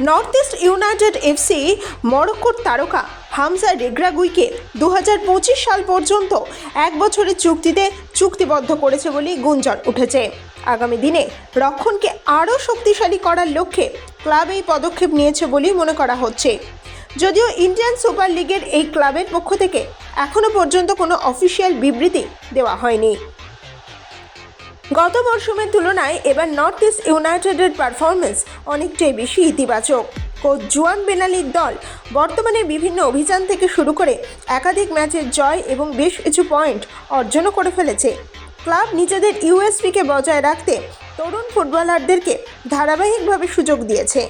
North east United FC মরক্কোর তারকা হামজা রেগ্রাগুইকে দু সাল পর্যন্ত এক বছরের চুক্তিতে চুক্তিবদ্ধ করেছে বলে গুঞ্জন উঠেছে। আগামী দিনে রক্ষণকে আরও শক্তিশালী করার লক্ষ্যে ক্লাব এই পদক্ষেপ নিয়েছে বলেই মনে করা হচ্ছে। যদিও ইন্ডিয়ান সুপার লিগের এই ক্লাবের পক্ষ থেকে এখনও পর্যন্ত কোনো অফিসিয়াল বিবৃতি দেওয়া হয়নি। গত মরশুমের তুলনায় এবার নর্থ ইস্ট ইউনাইটেডের পারফরমেন্স অনেকটাই বেশি ইতিবাচক। কোচ জুয়ান বেনালির দল বর্তমানে বিভিন্ন অভিযান থেকে শুরু করে একাধিক ম্যাচের জয় এবং বেশ কিছু পয়েন্ট অর্জনও করে ফেলেছে। ক্লাব নিজেদের ইউএসপিকে বজায় রাখতে তরুণ ফুটবলারদেরকে ধারাবাহিকভাবে সুযোগ দিয়েছে।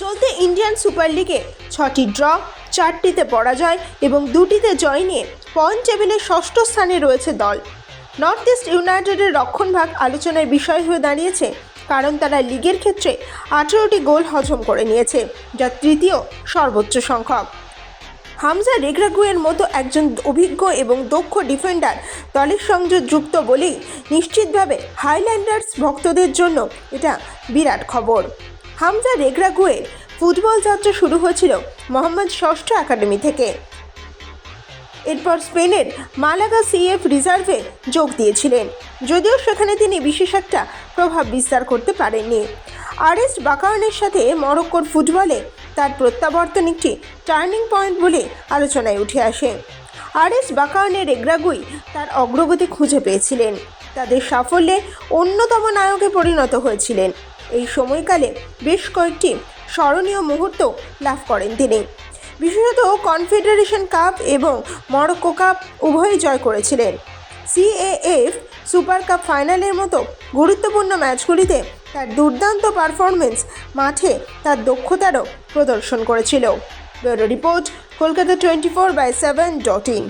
চলতি ইন্ডিয়ান সুপার লিগে ছটি ড্র, চারটিতে পরাজয় এবং দুটিতে জয় নিয়ে পয়েন্ট টেবিলে ষষ্ঠ স্থানে রয়েছে দল। নর্থ ইস্ট ইউনাইটেডের রক্ষণভাগ আলোচনার বিষয় হয়ে দাঁড়িয়েছে, কারণ তারা লিগের ক্ষেত্রে আঠেরোটি গোল হজম করে নিয়েছে, যা তৃতীয় সর্বোচ্চ সংখ্যক। হামজা রেগ্রাগুয়ের মতো একজন অভিজ্ঞ এবং দক্ষ ডিফেন্ডার দলের সঙ্গে যুক্ত বলেই নিশ্চিতভাবে হাইল্যান্ডার্স ভক্তদের জন্য এটা বিরাট খবর। হামজা রেগ্রাগুয়ের ফুটবল যাত্রা শুরু হয়েছিল মোহাম্মদ ষষ্ঠ একাডেমি থেকে। এরপর স্পেনের মালাগা সিএফ রিজার্ভে যোগ দিয়েছিলেন। যদিও সেখানে তিনি বিশেষ একটা প্রভাব বিস্তার করতে পারেননি। আরেস্ট বাকার্নের সাথে মরক্কোর ফুটবলে তার প্রত্যাবর্তন একটি টার্নিং পয়েন্ট বলে আলোচনায় উঠে আসে। আরেস বাকার্নের এগ্রাগুই তার অগ্রগতি খুঁজে পেয়েছিলেন। তাদের সাফল্যে অন্যতম নায়কে পরিণত হয়েছিলেন। এই সময়কালে বেশ কয়েকটি স্মরণীয় মুহূর্ত লাভ করেন তিনি। বিশেষত কনফেডারেশন কাপ এবং মরক্কো কাপ উভয়ই জয় করেছিলেন। সিএএফ সুপার কাপ ফাইনালের মতো গুরুত্বপূর্ণ ম্যাচগুলিতে তার দুর্দান্ত পারফরমেন্স মাঠে তার দক্ষতারও প্রদর্শন করেছিল। Bureau report, Kolkata twenty four by seven dot in.